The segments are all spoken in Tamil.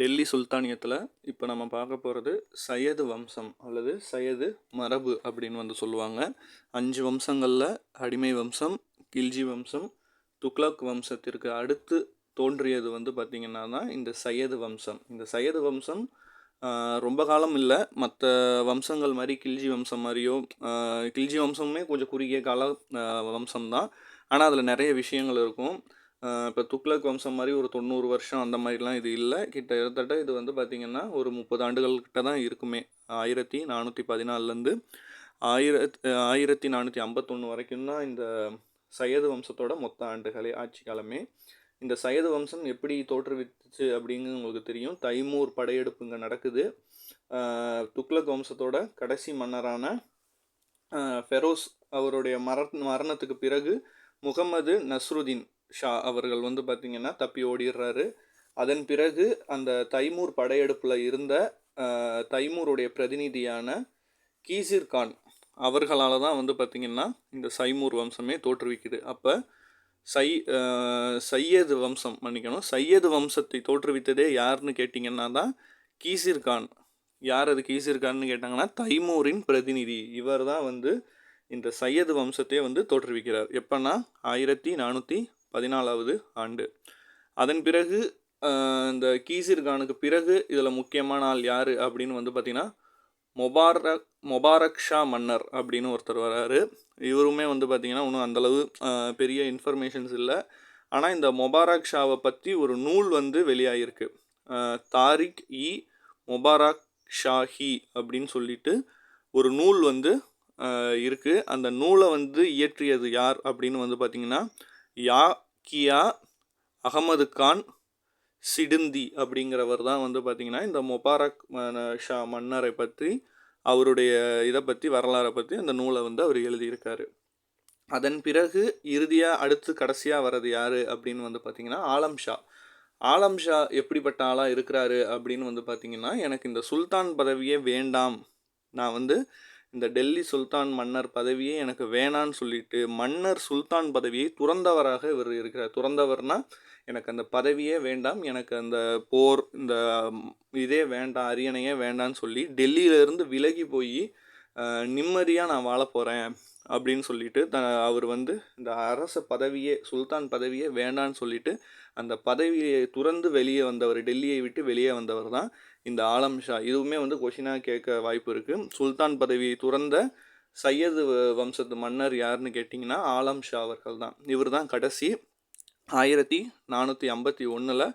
டெல்லி சுல்தானியத்தில் இப்போ நம்ம பார்க்க போகிறது சையது வம்சம் அல்லது சையது மரபு அப்படின்னு வந்து சொல்லுவாங்க. அஞ்சு வம்சங்களில் அடிமை வம்சம் கில்ஜி வம்சம் துக்லக் வம்சத்திற்கு அடுத்து தோன்றியது வந்து பார்த்திங்கன்னா தான் இந்த சையது வம்சம். இந்த சையது வம்சம் ரொம்ப காலம் இல்லை. மற்ற வம்சங்கள் மாதிரி கில்ஜி வம்சம் மாதிரியோ கில்ஜி வம்சமுமே கொஞ்சம் குறுகிய கால வம்சம் தான் ஆனால் அதில் நிறைய விஷயங்கள் இருக்கும். இப்போ துக்ளக் வம்சம் மாதிரி ஒரு தொண்ணூறு வருஷம் அந்த மாதிரிலாம் இது இல்லை. கிட்டத்தட்ட இது வந்து பார்த்திங்கன்னா ஒரு முப்பது ஆண்டுகள்கிட்ட தான் இருக்குமே. ஆயிரத்தி நானூற்றி பதினாலுலேருந்து ஆயிரத் ஆயிரத்தி நானூற்றி ஐம்பத்தொன்று வரைக்கும் தான் இந்த சையது வம்சத்தோட மொத்த ஆண்டுகளே ஆட்சி காலமே. இந்த சையது வம்சம் எப்படி தோற்றுவித்துச்சு அப்படிங்கிறது உங்களுக்கு தெரியும். தைமூர் படையெடுப்பு இங்கே நடக்குது துக்ளக் வம்சத்தோட கடைசி மன்னரான ஃபெரோஸ் அவருடைய மர மரணத்துக்கு பிறகு முகமது நஸ்ருதீன் ஷா அவர்கள் வந்து பார்த்திங்கன்னா தப்பி ஓடிடுறாரு. அதன் பிறகு அந்த தைமூர் படையெடுப்பில் இருந்த தைமூருடைய பிரதிநிதியான கீசிர் கான் அவர்களால் தான் வந்து பார்த்திங்கன்னா இந்த சைமூர் வம்சமே தோற்றுவிக்குது. அப்போ சை சையது வம்சம் மன்னிக்கணும். சையது வம்சத்தை தோற்றுவித்ததே யாருன்னு கேட்டிங்கன்னா தான் கீசிர் கான். யார் அது கீசிர் கான்னு கேட்டாங்கன்னா தைமூரின் பிரதிநிதி. இவர் தான் வந்து இந்த சையது வம்சத்தையே வந்து தோற்றுவிக்கிறார். எப்போன்னா ஆயிரத்தி நானூற்றி பதினாலாவது ஆண்டு. அதன் பிறகு இந்த கீசிர் கானுக்கு பிறகு இதில் முக்கியமான ஆள் யார் அப்படின்னு வந்து பார்த்திங்கன்னா மொபாரக் மொபாரக் ஷா மன்னர் அப்படின்னு ஒருத்தர் வராரு. இவருமே வந்து பார்த்திங்கன்னா ஒன்றும் அந்தளவு பெரிய இன்ஃபர்மேஷன்ஸ் இல்லை. ஆனால் இந்த மொபாரக் ஷாவை பற்றி ஒரு நூல் வந்து வெளியாகிருக்கு தாரிக் இ. மொபாரக் ஷாஹி அப்படின்னு சொல்லிட்டு ஒரு நூல் வந்து இருக்குது அந்த நூலை வந்து இயற்றியது யார் அப்படின்னு வந்து பார்த்திங்கன்னா யா கியா அகமது கான் சிடுந்தி அப்படிங்கிறவர் தான் வந்து பார்த்திங்கன்னா இந்த முபாரக் ஷா மன்னரை பற்றி அவருடைய இதை பற்றி வரலாறை பற்றி அந்த நூலை வந்து அவர் எழுதியிருக்காரு. அதன் பிறகு இறுதியாக அடுத்து கடைசியாக வர்றது யார் அப்படின்னு வந்து பார்த்திங்கன்னா ஆலம் ஷா. ஆலம் ஷா எப்படிப்பட்ட ஆளாக இருக்கிறாரு அப்படின்னு வந்து பார்த்திங்கன்னா எனக்கு இந்த சுல்தான் பதவியே வேண்டாம். நான் வந்து இந்த டெல்லி சுல்தான் மன்னர் பதவியே எனக்கு வேணான்னு சொல்லிட்டு மன்னர் சுல்தான் பதவியை துறந்தவராக இவர் இருக்கிறார். துறந்தவர்னா எனக்கு அந்த பதவியே வேண்டாம் எனக்கு அந்த போர் இந்த இதே வேண்டாம் அரியணையே வேண்டான்னு சொல்லி டெல்லியிலேருந்து விலகி போய் நிம்மதியாக நான் வாழ போகிறேன் அப்படின்னு சொல்லிட்டு த அவர் வந்து இந்த அரச பதவியே சுல்தான் பதவியே வேண்டான்னு சொல்லிட்டு அந்த பதவியை துறந்து வெளியே வந்தவர் டெல்லியை விட்டு வெளியே வந்தவர் தான். இந்த ஆலம் ஷா. இதுவுமே வந்து கொஷினாக கேட்க வாய்ப்பு இருக்குது சுல்தான் பதவியை துறந்த சையது வ- வம்சத்து மன்னர் யாருன்னு கேட்டிங்கன்னா ஆலம் ஷா அவர்கள் தான். இவர் தான் கடைசி. ஆயிரத்தி நானூற்றி ஐம்பத்தி ஒன்றில்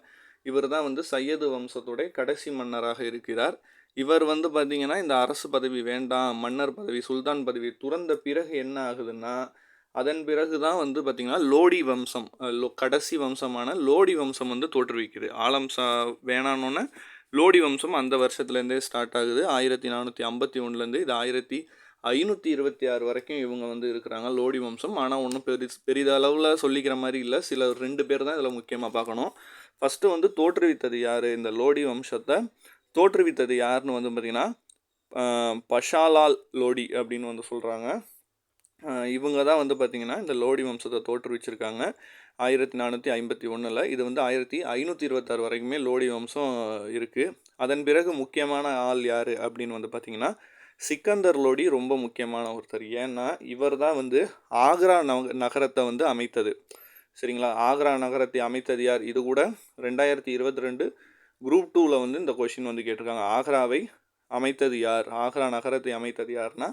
இவர் தான் வந்து சையது வம்சத்துடைய கடைசி மன்னராக இருக்கிறார். இவர் வந்து பார்த்திங்கன்னா இந்த அரசு பதவி வேண்டாம் மன்னர் பதவி சுல்தான் பதவி துறந்த பிறகு என்ன ஆகுதுன்னா அதன் பிறகு தான் வந்து பார்த்திங்கன்னா லோடி வம்சம் லோ- கடைசி வம்சமான லோடி வம்சம் வந்து தோற்றுவிக்குது. ஆலம்சா வேணான்னொன்னே லோடி வம்சம் அந்த வருஷத்துலேருந்தே ஸ்டார்ட் ஆகுது. ஆயிரத்தி நானூற்றி ஐம்பத்தி ஒன்றுலேருந்து இது ஆயிரத்தி ஐநூற்றி இருபத்தி ஆறு வரைக்கும் இவங்க வந்து இருக்கிறாங்க லோடி வம்சம். ஆனால் ஒன்றும் பெரி பெரிதளவில் சொல்லிக்கிற மாதிரி இல்லை. சில ரெண்டு பேர் தான் இதில் முக்கியமாக பார்க்கணும். ஃபஸ்ட்டு வந்து தோற்றுவித்தது யார்? இந்த லோடி வம்சத்தை தோற்றுவித்தது யாருன்னு வந்து பார்த்திங்கன்னா பஷாலால் லோடி அப்படின்னு வந்து சொல்கிறாங்க இவங்க தான் வந்து பார்த்திங்கன்னா இந்த லோடி வம்சத்தை தோற்றுவிச்சிருக்காங்க. ஆயிரத்தி நானூற்றி ஐம்பத்தி ஒன்றில் இது வந்து ஆயிரத்தி ஐநூற்றி இருபத்தாறு வரைக்குமே லோடி வம்சம் இருக்குது அதன் பிறகு முக்கியமான ஆள் யார் அப்படின்னு வந்து பார்த்திங்கன்னா சிக்கந்தர் லோடி ரொம்ப முக்கியமான ஒருத்தர். ஏன்னா இவர் தான் வந்து ஆக்ரா நகரத்தை வந்து அமைத்தது. சரிங்களா? ஆக்ரா நகரத்தை அமைத்தது யார்? இது கூட ரெண்டாயிரத்தி இருபத்தி ரெண்டு குரூப் டூவில் வந்து இந்த கொஷின் வந்து கேட்டிருக்காங்க. ஆக்ராவை அமைத்தது யார்? ஆக்ரா நகரத்தை அமைத்தது யார்னா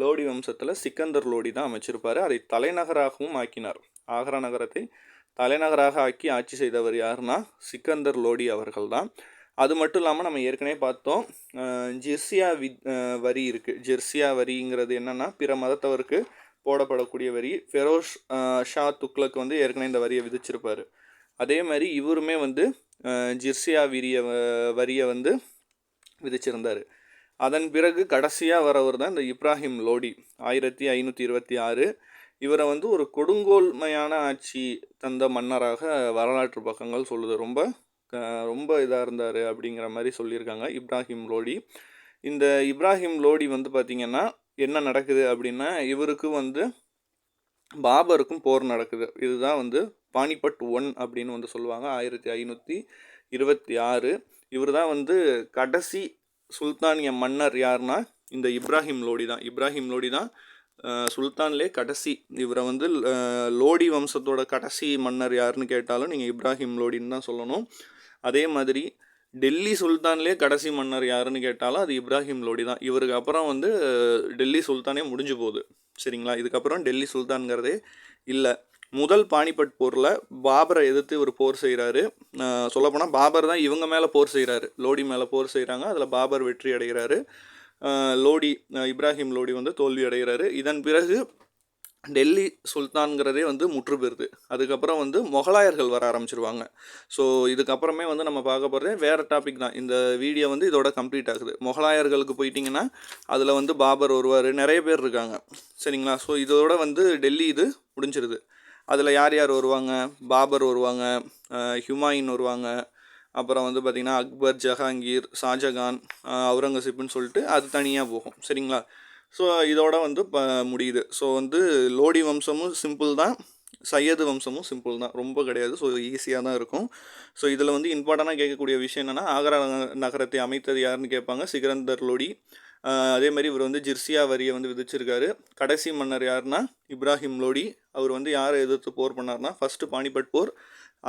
லோடி வம்சத்தில் சிக்கந்தர் லோடி தான் அமைச்சிருப்பார். அதை தலைநகராகவும் ஆக்கினார். ஆக்ரா நகரத்தை தலைநகராக ஆக்கி ஆட்சி செய்தவர் யாருன்னா சிக்கந்தர் லோடி அவர்கள் தான். அது மட்டும் இல்லாமல் நம்ம ஏற்கனவே பார்த்தோம் ஜெர்சியா வி வரி இருக்குது ஜெர்சியா வரிங்கிறது என்னென்னா பிற மதத்தவருக்கு போடப்படக்கூடிய வரி. ஃபெரோஸ் ஷா துக்ளக் வந்து ஏற்கனவே இந்த வரியை விதிச்சிருப்பார். அதே மாதிரி இவருமே வந்து ஜிர்சியா விரிய வ- வரியை வந்து விதிச்சிருந்தார். அதன் பிறகு கடைசியாக வரவர் தான் இந்த இப்ராஹிம் லோடி. ஆயிரத்தி ஐநூற்றி இருபத்தி ஆறு இவரை வந்து ஒரு கொடுங்கோல்மையான ஆட்சி தந்த மன்னராக வரலாற்று பக்கங்கள் சொல்லுது. ரொம்ப க- ரொம்ப இதாக இருந்தார் அப்படிங்கிற மாதிரி சொல்லியிருக்காங்க இப்ராஹிம் லோடி. இந்த இப்ராஹிம் லோடி வந்து பார்த்திங்கன்னா என்ன நடக்குது அப்படின்னா இவருக்கு வந்து பாபருக்கும் போர் நடக்குது. இதுதான் வந்து பானிபட் ஒன் அப்படின்னு வந்து சொல்லுவாங்க. ஆயிரத்தி ஐநூற்றி இருபத்தி ஆறு இவர் தான் வந்து கடைசி சுல்தானிய மன்னர் யாருன்னா இந்த இப்ராஹிம் லோடி தான். இப்ராஹிம் லோடி தான் சுல்தான்லே கடைசி. இவரை வந்து லோடி வம்சத்தோட கடைசி மன்னர் யாருன்னு கேட்டாலும் நீங்கள் இப்ராஹிம் லோடின்னு தான் சொல்லணும். அதே மாதிரி டெல்லி சுல்தான்லேயே கடைசி மன்னர் யாருன்னு கேட்டாலும் அது இப்ராஹிம் லோடி தான். இவருக்கு அப்புறம் வந்து டெல்லி சுல்தானே முடிஞ்சு போகுது. சரிங்களா? இதுக்கப்புறம் டெல்லி சுல்தான்கிறதே இல்லை. முதல் பானிபட் போரில் பாபரை எதிர்த்து இவர் போர் செய்கிறாரு சொல்லப்போனால் பாபர் தான் இவங்க மேலே போர் செய்கிறாரு லோடி மேலே போர் செய்கிறாங்க அதில் பாபர் வெற்றி அடைகிறாரு. லோடி இப்ராஹிம் லோடி வந்து தோல்வி அடைகிறாரு. இதன் பிறகு டெல்லி சுல்தான்கிறதே வந்து முற்று பெறுது அதுக்கப்புறம் வந்து முகலாயர்கள் வர ஆரம்பிச்சிருவாங்க. ஸோ இதுக்கப்புறமே வந்து நம்ம பார்க்க போகிறதே வேறு டாபிக் தான். இந்த வீடியோ வந்து இதோட கம்ப்ளீட் ஆகுது. முகலாயர்களுக்கு போயிட்டிங்கன்னா அதில் வந்து பாபர் வருவார். நிறைய பேர் இருக்காங்க. சரிங்களா? ஸோ இதோட வந்து டெல்லி இது முடிஞ்சிருது. அதில் யார் யார் வருவாங்க? பாபர் வருவாங்க ஹுமாயின் வருவாங்க. அப்புறம் வந்து பார்த்திங்கன்னா அக்பர் ஜஹாங்கீர் ஷாஜகான் அவுரங்கசீப்னு சொல்லிட்டு அது தனியாக போகும். சரிங்களா? ஸோ இதோட வந்து ப முடியுது. ஸோ வந்து லோடி வம்சமும் சிம்பிள் தான். சையது வம்சமும் சிம்பிள் தான். ரொம்ப கிடையாது. ஸோ ஈஸியாக தான் இருக்கும். ஸோ இதில் வந்து இம்பார்ட்டண்ட்டாக கேட்கக்கூடிய விஷயம் என்னென்னா ஆக்ரா நகரத்தை அமைத்தது யாருன்னு கேட்பாங்க? சிகரந்தர் லோடி. அதே மாதிரி இவர் வந்து ஜிர்சியா வரியை வந்து விதிச்சிருக்காரு. கடைசி மன்னர் யாருன்னா இப்ராஹிம் லோடி. அவர் வந்து யாரை எதிர்த்து போர் பண்ணார்னா ஃபஸ்ட்டு பானிபட் போர்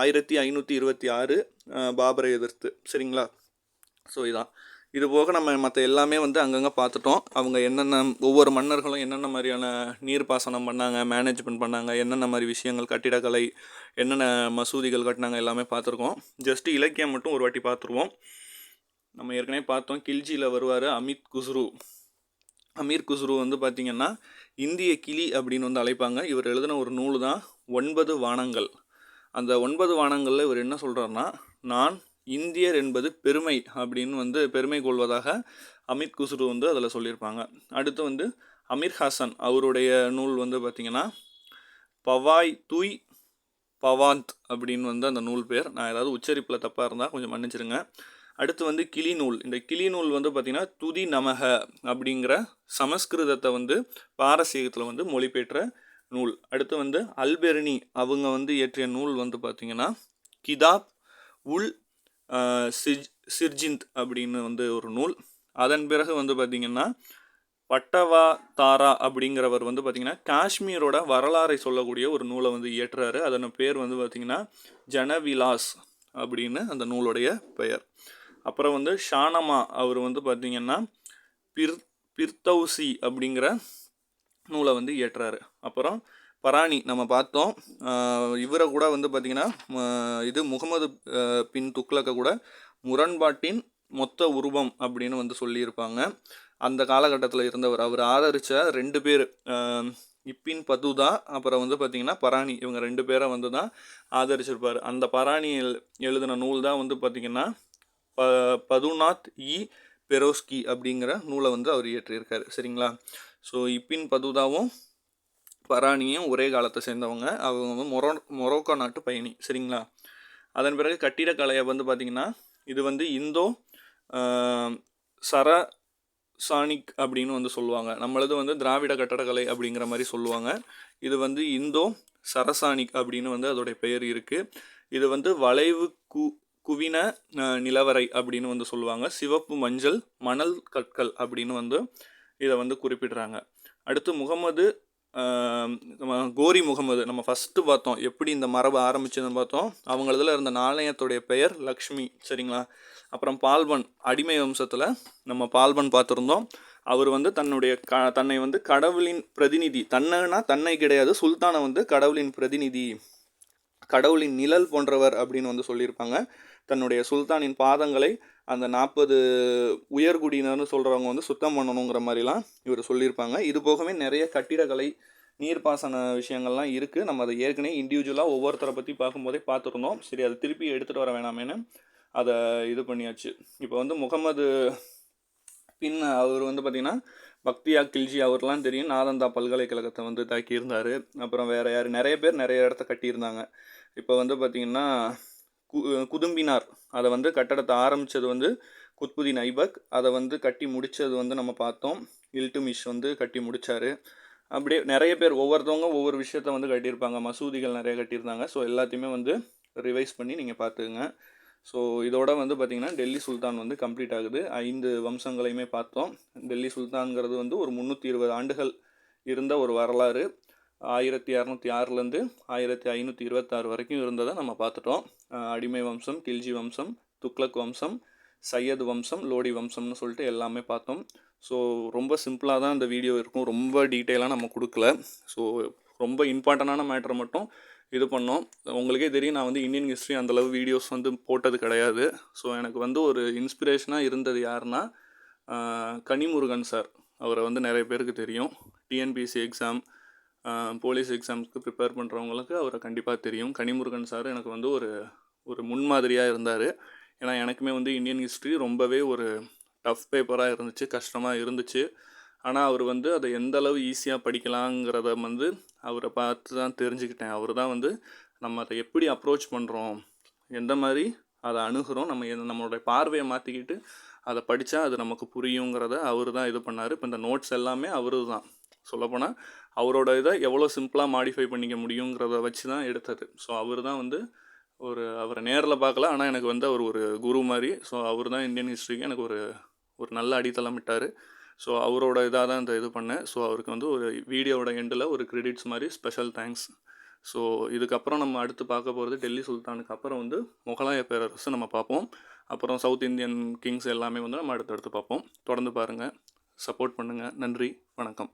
ஆயிரத்தி ஐநூற்றி இருபத்தி ஆறு பாபரை எதிர்த்து. சரிங்களா? ஸோ இதான். இது போக நம்ம மற்ற எல்லாமே வந்து அங்கங்கே பார்த்துட்டோம் அவங்க என்னென்ன ஒவ்வொரு மன்னர்களும் என்னென்ன மாதிரியான நீர்ப்பாசனம் பண்ணாங்க மேனேஜ்மெண்ட் பண்ணாங்க என்னென்ன மாதிரி விஷயங்கள் கட்டிடக்கலை என்னென்ன மசூதிகள் கட்டினாங்க எல்லாமே பார்த்துருக்கோம் ஜஸ்ட் இலக்கியம் மட்டும் ஒரு வாட்டி பார்த்துருவோம் நம்ம ஏற்கனவே பார்த்தோம் கில்ஜியில் வருவார் அமித் குஸ்ரு. அமீர் குஸ்ரு வந்து பார்த்திங்கன்னா இந்திய கிளி அப்படின்னு வந்து அழைப்பாங்க. இவர் எழுதின ஒரு நூல் தான் ஒன்பது வானங்கள். அந்த ஒன்பது வானங்களில் இவர் என்ன சொல்கிறாருன்னா நான் இந்தியர் என்பது பெருமை அப்படின்னு வந்து பெருமை கொள்வதாக அமித் குசுரு வந்து அதில் சொல்லியிருப்பாங்க. அடுத்து வந்து அமீர் ஹாசன் அவருடைய நூல் வந்து பார்த்திங்கன்னா பவாய் தூய் பவாந்த் அப்படின்னு வந்து அந்த நூல் பேர். நான் ஏதாவது உச்சரிப்பில் தப்பாக இருந்தால் கொஞ்சம் மன்னிச்சிருங்க. அடுத்து வந்து கிளிநூல். இந்த கிளிநூல் வந்து பார்த்திங்கன்னா துதி நமக அப்படிங்கிற சமஸ்கிருதத்தை வந்து பாரசீகத்தில் வந்து மொழிபெற்ற நூல். அடுத்து வந்து அல்பெர்னி அவங்க வந்து இயற்றிய நூல் வந்து பார்த்திங்கன்னா கிதாப் உல் சிஜ் சிர்ஜிந்த் அப்படின்னு வந்து ஒரு நூல். அதன் பிறகு வந்து பார்த்திங்கன்னா பட்டவா தாரா அப்படிங்கிறவர் வந்து பார்த்திங்கன்னா காஷ்மீரோட வரலாறை சொல்லக்கூடிய ஒரு நூலை வந்து இயற்றுறாரு. அதன் பேர் வந்து பார்த்திங்கன்னா ஜனவிலாஸ் அப்படின்னு அந்த நூலுடைய பெயர். அப்புறம் வந்து ஷானமா அவர் வந்து பார்த்திங்கன்னா பிர் பிர்தௌசி அப்படிங்கிற நூலை வந்து இயற்றுறாரு. அப்புறம் பராணி நம்ம பார்த்தோம். இவரை கூட வந்து பார்த்திங்கன்னா இது முகமது பின் துக்ளக்கை கூட முரண்பாட்டின் மொத்த உருவம் அப்படின்னு வந்து சொல்லியிருப்பாங்க. அந்த காலகட்டத்தில் இருந்தவர் அவர் ஆதரித்த ரெண்டு பேர் இப்பின் பதுதா அப்புறம் வந்து பார்த்திங்கன்னா பராணி இவங்க ரெண்டு பேரை வந்து தான் ஆதரிச்சிருப்பார். அந்த பராணி எழு- எழுதின நூல் தான் வந்து பார்த்திங்கன்னா ப பதுநாத் இ. பெரோஸ்கி அப்படிங்கிற நூலை வந்து அவர் இயற்றியிருக்காரு. சரிங்களா? ஸோ இப்பின் பதுதாவும் பராணியும் ஒரே காலத்தை சேர்ந்தவங்க. அவங்க வந்து மொரோ மொரோக்கோ நாட்டு பயணி. சரிங்களா? அதன் பிறகு கட்டிடக்கலையை வந்து பார்த்திங்கன்னா இது வந்து இந்தோ சர சானிக் அப்படின்னு வந்து சொல்லுவாங்க. நம்மளது வந்து திராவிட கட்டடக்கலை அப்படிங்கிற மாதிரி சொல்லுவாங்க. இது வந்து இந்தோ சரசானிக் அப்படின்னு வந்து அதோடைய பெயர் இருக்குது இது வந்து வளைவு கூ குவின நிலவரை அப்படின்னு வந்து சொல்லுவாங்க. சிவப்பு மஞ்சள் மணல் கற்கள் அப்படின்னு வந்து இதை வந்து குறிப்பிடுறாங்க. அடுத்து முகமது நம்ம கோரி முகமது நம்ம ஃபஸ்ட்டு பார்த்தோம். எப்படி இந்த மரபு ஆரம்பிச்சதுன்னு பார்த்தோம். அவங்களதில் இருந்த நாணயத்துடைய பெயர் லக்ஷ்மி சரிங்களா? அப்புறம் பால்பன் அடிமை வம்சத்தில் நம்ம பால்பன் பார்த்துருந்தோம். அவர் வந்து தன்னுடைய க தன்னை வந்து கடவுளின் பிரதிநிதி. தன்னைனா தன்னை கிடையாது சுல்தானை வந்து கடவுளின் பிரதிநிதி. கடவுளின் நிழல் போன்றவர் அப்படின்னு வந்து சொல்லியிருப்பாங்க. தன்னுடைய சுல்தானின் பாதங்களை அந்த நாற்பது உயர்குடியினர்னு சொல்கிறவங்க வந்து சுத்தம் பண்ணணுங்கிற மாதிரிலாம் இவர் சொல்லியிருப்பாங்க. இது போகவே நிறைய கட்டிடக்கலை நீர்ப்பாசன விஷயங்கள்லாம் இருக்குது நம்ம அதை ஏற்கனவே இண்டிவிஜுவலாக ஒவ்வொருத்தரை பற்றி பார்க்கும்போதே பார்த்துருந்தோம். சரி அதை திருப்பி எடுத்துகிட்டு வர வேணாமேன்னு அதை இது பண்ணியாச்சு. இப்போ வந்து முகமது பின் அவர் வந்து பார்த்திங்கன்னா பக்தியா கில்ஜி அவர்லாம் தெரியும். நாதந்தா பல்கலைக்கழகத்தை வந்து தாக்கியிருந்தார். அப்புறம் வேறு யார் நிறைய பேர் நிறைய இடத்த கட்டியிருந்தாங்க. இப்போ வந்து பார்த்திங்கன்னா குதும்பினார். அதை வந்து கட்டடத்தை ஆரம்பித்தது வந்து குத்புதீன் ஐபக் அதை வந்து கட்டி முடித்தது வந்து நம்ம பார்த்தோம். இல்டுமிஷ் வந்து கட்டி முடித்தார் அப்படியே நிறைய பேர் ஒவ்வொருத்தவங்க ஒவ்வொரு விஷயத்த வந்து கட்டியிருப்பாங்க. மசூதிகள் நிறைய கட்டியிருந்தாங்க. ஸோ எல்லாத்தையுமே வந்து ரிவைஸ் பண்ணி நீங்கள் பார்த்துக்குங்க. ஸோ இதோட வந்து பார்த்திங்கன்னா டெல்லி சுல்தான் வந்து கம்ப்ளீட் ஆகுது. ஐந்து வம்சங்களையுமே பார்த்தோம். டெல்லி சுல்தான்ங்கிறது வந்து ஒரு முந்நூற்றி இருபது ஆண்டுகள் இருந்த ஒரு வரலாறு. ஆயிரத்தி இரநூத்தி ஆறுலேருந்து ஆயிரத்தி ஐநூற்றி இருபத்தாறு வரைக்கும் இருந்ததை நம்ம பார்த்துட்டோம். அடிமை வம்சம் கில்ஜி வம்சம் துக்ளக் வம்சம் சையது வம்சம் லோடி வம்சம்னு சொல்லிட்டு எல்லாமே பார்த்தோம். ஸோ ரொம்ப சிம்பிளாக தான் இந்த வீடியோ இருக்கும். ரொம்ப டீட்டெயிலாக நம்ம கொடுக்கல. ஸோ ரொம்ப இம்பார்ட்டண்டான மேட்டரை மட்டும் இது பண்ணோம். உங்களுக்கே தெரியும் நான் வந்து இந்தியன் ஹிஸ்ட்ரி அந்தளவு வீடியோஸ் வந்து போட்டது கிடையாது. ஸோ எனக்கு வந்து ஒரு இன்ஸ்பிரேஷனாக இருந்தது யாருன்னா கனிமுருகன் சார். அவரை வந்து நிறைய பேருக்கு தெரியும். டிஎன்பிசி எக்ஸாம் போலீஸ் எக்ஸாம்ஸ்க்கு ப்ரிப்பேர் பண்ணுறவங்களுக்கு அவரை கண்டிப்பாக தெரியும். கனிமுருகன் சார் எனக்கு வந்து ஒரு ஒரு முன்மாதிரியாக இருந்தார். ஏன்னா எனக்குமே வந்து இந்தியன் ஹிஸ்ட்ரி ரொம்பவே ஒரு டஃப் பேப்பராக இருந்துச்சு கஷ்டமாக இருந்துச்சு. ஆனால் அவர் வந்து அதை எந்த அளவு ஈஸியாக படிக்கலாங்கிறத வந்து அவரை பார்த்து தான் தெரிஞ்சுக்கிட்டேன். அவர் தான் வந்து நம்ம அதை எப்படி அப்ரோச் பண்ணுறோம் எந்த மாதிரி அதை அணுகிறோம் நம்ம நம்மளுடைய பார்வையை மாற்றிக்கிட்டு அதை படித்தா அது நமக்கு புரியுங்கிறத அவர் தான் இது பண்ணார். இப்போ இந்த நோட்ஸ் எல்லாமே அவரு தான் சொல்லப்போனால் அவரோட இதை எவ்வளோ சிம்பிளாக மாடிஃபை பண்ணிக்க முடியுங்கிறத வச்சு தான் எடுத்தது. ஸோ அவர் தான் வந்து ஒரு அவரை நேரில் பார்க்கல. ஆனால் எனக்கு வந்து அவர் ஒரு குரு மாதிரி. ஸோ அவர் தான் இந்தியன் ஹிஸ்ட்ரிக்கு எனக்கு ஒரு ஒரு நல்ல அடித்தளம் விட்டார் ஸோ அவரோட இதாக தான் இந்த இது பண்ணேன். ஸோ அவருக்கு வந்து ஒரு வீடியோவோட எண்டில் ஒரு கிரெடிட்ஸ் மாதிரி ஸ்பெஷல் தேங்க்ஸ் ஸோ இதுக்கப்புறம் நம்ம அடுத்து பார்க்க போகிறது டெல்லி சுல்தானுக்கு. அப்புறம் வந்து முகலாய பேரரசு நம்ம பார்ப்போம். அப்புறம் சவுத் இந்தியன் கிங்ஸ் எல்லாமே வந்து நம்ம அடுத்தடுத்து பார்ப்போம். தொடர்ந்து பாருங்கள் சப்போர்ட் பண்ணுங்கள் நன்றி. வணக்கம்.